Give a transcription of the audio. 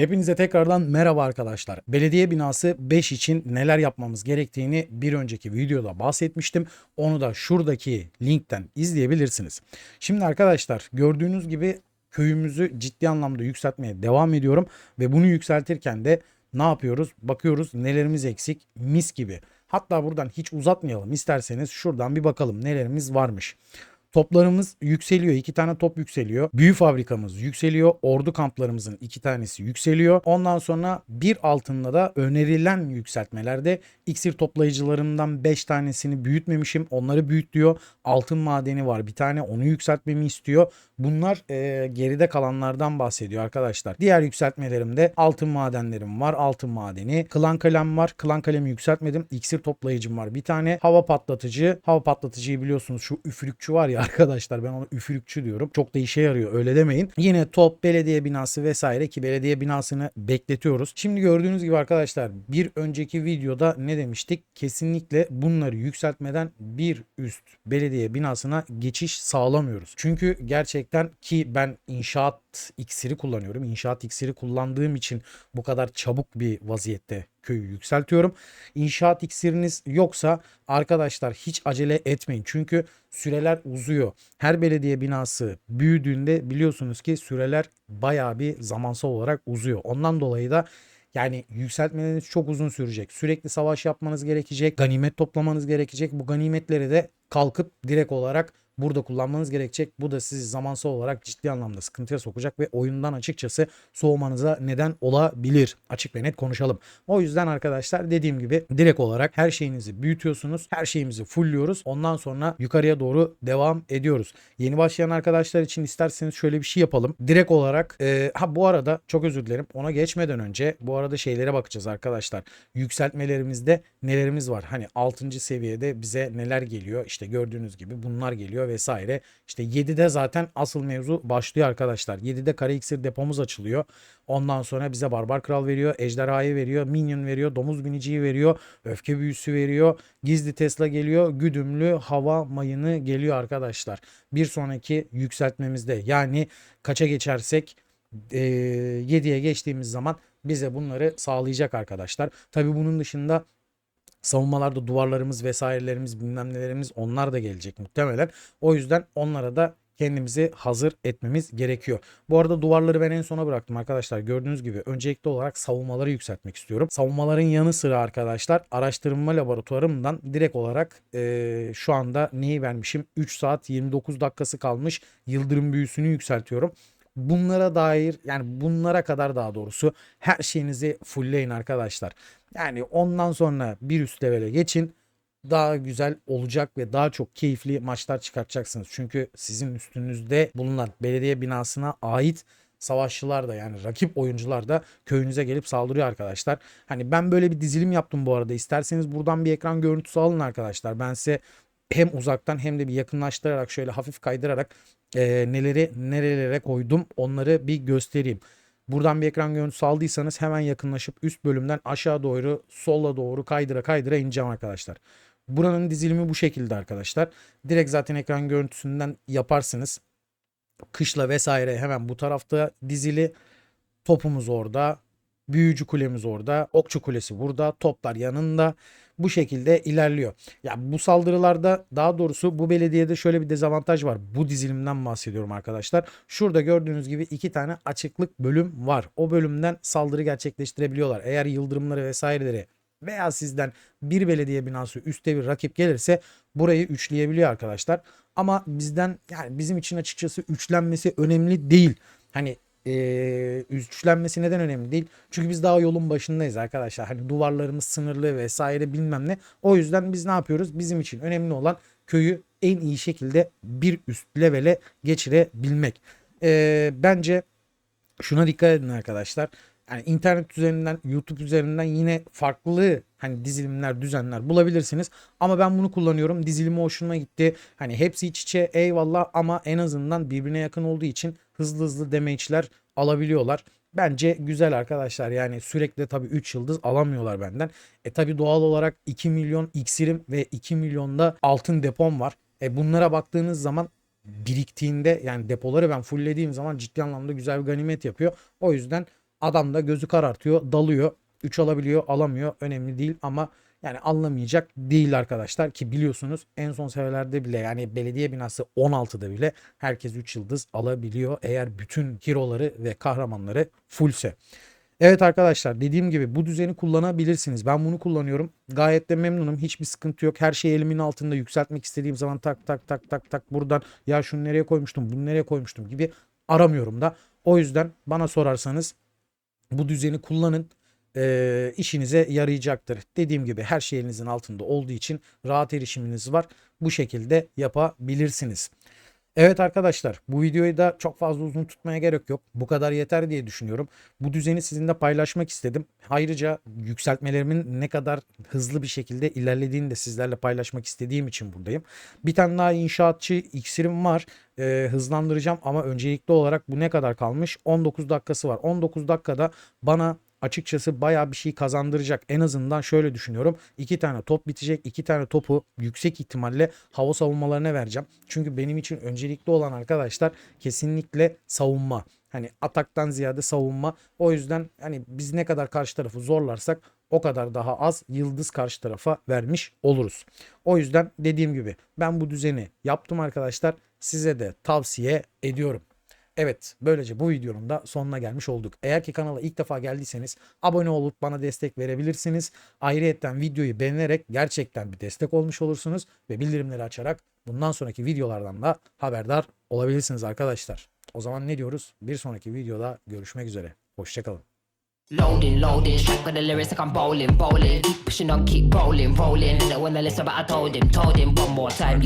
Hepinize tekrardan merhaba arkadaşlar. Belediye binası 5 için neler yapmamız gerektiğini bir önceki videoda bahsetmiştim. Onu da şuradaki linkten izleyebilirsiniz. Şimdi arkadaşlar gördüğünüz gibi köyümüzü ciddi anlamda yükseltmeye devam ediyorum ve bunu yükseltirken de ne yapıyoruz? Bakıyoruz nelerimiz eksik mis gibi. Hatta buradan hiç uzatmayalım isterseniz şuradan bir bakalım nelerimiz varmış. Toplarımız yükseliyor. iki tane top yükseliyor. Büyü fabrikamız yükseliyor. Ordu kamplarımızın iki tanesi yükseliyor. Ondan sonra bir altında da önerilen yükseltmelerde iksir toplayıcılarımdan 5 tanesini büyütmemişim. Onları büyüt diyor. Altın madeni var bir tane onu yükseltmemi istiyor. Bunlar e, geride kalanlardan bahsediyor arkadaşlar. Diğer yükseltmelerimde altın madenlerim var. Altın madeni. Klan kalem var. Klan kalemi yükseltmedim. İksir toplayıcım var bir tane. Hava patlatıcı. Hava patlatıcıyı biliyorsunuz şu üfürükçü var ya arkadaşlar ben ona üfürükçü diyorum. Çok da işe yarıyor öyle demeyin. Yine top, belediye binası vesaire ki belediye binasını bekletiyoruz. Şimdi gördüğünüz gibi arkadaşlar bir önceki videoda ne demiştik? Kesinlikle bunları yükseltmeden bir üst belediye binasına geçiş sağlamıyoruz. Çünkü gerçekten ki ben inşaat iksiri kullanıyorum. İnşaat iksiri kullandığım için bu kadar çabuk bir vaziyette köyü yükseltiyorum. İnşaat iksiriniz yoksa arkadaşlar hiç acele etmeyin. Çünkü süreler uzuyor. Her belediye binası büyüdüğünde biliyorsunuz ki süreler bayağı bir zamansal olarak uzuyor. Ondan dolayı da yani yükseltmeleriniz çok uzun sürecek. Sürekli savaş yapmanız gerekecek. Ganimet toplamanız gerekecek. Bu ganimetleri de kalkıp direkt olarak burada kullanmanız gerekecek. Bu da sizi zamansal olarak ciddi anlamda sıkıntıya sokacak ve oyundan açıkçası soğumanıza neden olabilir. Açık ve net konuşalım. O yüzden arkadaşlar dediğim gibi direkt olarak her şeyinizi büyütüyorsunuz. Her şeyimizi fullliyoruz. Ondan sonra yukarıya doğru devam ediyoruz. Yeni başlayan arkadaşlar için isterseniz şöyle bir şey yapalım. Direkt olarak e, ha bu arada çok özür dilerim. Ona geçmeden önce bu arada şeylere bakacağız arkadaşlar. Yükseltmelerimizde nelerimiz var? Hani 6. seviyede bize neler geliyor? İşte gördüğünüz gibi bunlar geliyor vesaire. İşte 7'de zaten asıl mevzu başlıyor arkadaşlar. 7'de kare iksir depomuz açılıyor. Ondan sonra bize barbar kral veriyor, ejderhayı veriyor, minyon veriyor, domuz biniciyi veriyor, öfke büyüsü veriyor, gizli Tesla geliyor, güdümlü hava mayını geliyor arkadaşlar. Bir sonraki yükseltmemizde yani kaça geçersek e, 7'ye geçtiğimiz zaman bize bunları sağlayacak arkadaşlar. Tabi bunun dışında savunmalarda duvarlarımız vesairelerimiz bilmem nelerimiz onlar da gelecek muhtemelen. O yüzden onlara da kendimizi hazır etmemiz gerekiyor. Bu arada duvarları ben en sona bıraktım arkadaşlar. Gördüğünüz gibi öncelikli olarak savunmaları yükseltmek istiyorum. Savunmaların yanı sıra arkadaşlar araştırma laboratuvarımdan direkt olarak e, şu anda neyi vermişim? 3 saat 29 dakikası kalmış yıldırım büyüsünü yükseltiyorum. Bunlara dair yani bunlara kadar daha doğrusu her şeyinizi fullleyin arkadaşlar. Yani ondan sonra bir üst levele geçin. Daha güzel olacak ve daha çok keyifli maçlar çıkartacaksınız. Çünkü sizin üstünüzde bulunan belediye binasına ait savaşçılar da yani rakip oyuncular da köyünüze gelip saldırıyor arkadaşlar. Hani ben böyle bir dizilim yaptım bu arada. İsterseniz buradan bir ekran görüntüsü alın arkadaşlar. Ben size hem uzaktan hem de bir yakınlaştırarak şöyle hafif kaydırarak e, neleri nerelere koydum onları bir göstereyim. Buradan bir ekran görüntüsü aldıysanız hemen yakınlaşıp üst bölümden aşağı doğru sola doğru kaydıra kaydıra ineceğim arkadaşlar. Buranın dizilimi bu şekilde arkadaşlar. Direkt zaten ekran görüntüsünden yaparsınız. Kışla vesaire hemen bu tarafta dizili. Topumuz orada. Büyücü kulemiz orada. Okçu kulesi burada. Toplar yanında. Bu şekilde ilerliyor. Ya bu saldırılarda daha doğrusu bu belediyede şöyle bir dezavantaj var. Bu dizilimden bahsediyorum arkadaşlar. Şurada gördüğünüz gibi iki tane açıklık bölüm var. O bölümden saldırı gerçekleştirebiliyorlar. Eğer yıldırımları vesaireleri veya sizden bir belediye binası üstte bir rakip gelirse burayı üçleyebiliyor arkadaşlar. Ama bizden yani bizim için açıkçası üçlenmesi önemli değil. Hani e, üçlenmesi neden önemli değil? Çünkü biz daha yolun başındayız arkadaşlar. Hani duvarlarımız sınırlı vesaire bilmem ne. O yüzden biz ne yapıyoruz? Bizim için önemli olan köyü en iyi şekilde bir üst levele geçirebilmek. E, bence şuna dikkat edin arkadaşlar. Yani internet üzerinden, YouTube üzerinden yine farklı hani dizilimler, düzenler bulabilirsiniz. Ama ben bunu kullanıyorum. Dizilimi hoşuma gitti. Hani hepsi iç içe eyvallah ama en azından birbirine yakın olduğu için hızlı hızlı damage'ler alabiliyorlar. Bence güzel arkadaşlar. Yani sürekli tabii 3 yıldız alamıyorlar benden. E tabii doğal olarak 2 milyon iksirim ve 2 milyonda altın depom var. E bunlara baktığınız zaman biriktiğinde yani depoları ben fulllediğim zaman ciddi anlamda güzel bir ganimet yapıyor. O yüzden Adam da gözü karartıyor, dalıyor. 3 alabiliyor, alamıyor. Önemli değil ama yani anlamayacak değil arkadaşlar ki biliyorsunuz en son seviyelerde bile yani belediye binası 16'da bile herkes 3 yıldız alabiliyor eğer bütün hero'ları ve kahramanları fullse. Evet arkadaşlar dediğim gibi bu düzeni kullanabilirsiniz. Ben bunu kullanıyorum. Gayet de memnunum. Hiçbir sıkıntı yok. Her şey elimin altında yükseltmek istediğim zaman tak tak tak tak tak buradan ya şunu nereye koymuştum bunu nereye koymuştum gibi aramıyorum da. O yüzden bana sorarsanız bu düzeni kullanın. Ee, işinize yarayacaktır. Dediğim gibi her şey elinizin altında olduğu için rahat erişiminiz var. Bu şekilde yapabilirsiniz. Evet arkadaşlar bu videoyu da çok fazla uzun tutmaya gerek yok. Bu kadar yeter diye düşünüyorum. Bu düzeni sizinle paylaşmak istedim. Ayrıca yükseltmelerimin ne kadar hızlı bir şekilde ilerlediğini de sizlerle paylaşmak istediğim için buradayım. Bir tane daha inşaatçı iksirim var. Ee, hızlandıracağım ama öncelikli olarak bu ne kadar kalmış? 19 dakikası var. 19 dakikada bana açıkçası bayağı bir şey kazandıracak. En azından şöyle düşünüyorum. iki tane top bitecek. iki tane topu yüksek ihtimalle hava savunmalarına vereceğim. Çünkü benim için öncelikli olan arkadaşlar kesinlikle savunma. Hani ataktan ziyade savunma. O yüzden hani biz ne kadar karşı tarafı zorlarsak o kadar daha az yıldız karşı tarafa vermiş oluruz. O yüzden dediğim gibi ben bu düzeni yaptım arkadaşlar. Size de tavsiye ediyorum. Evet böylece bu videonun da sonuna gelmiş olduk. Eğer ki kanala ilk defa geldiyseniz abone olup bana destek verebilirsiniz. Ayrıyeten videoyu beğenerek gerçekten bir destek olmuş olursunuz ve bildirimleri açarak bundan sonraki videolardan da haberdar olabilirsiniz arkadaşlar. O zaman ne diyoruz? Bir sonraki videoda görüşmek üzere. Hoşçakalın. Loading, loading, straight with the lyrics like I'm bowling, bowling. Keep pushing on, keep rolling, rolling. When I listen, but I told him, told him one more time.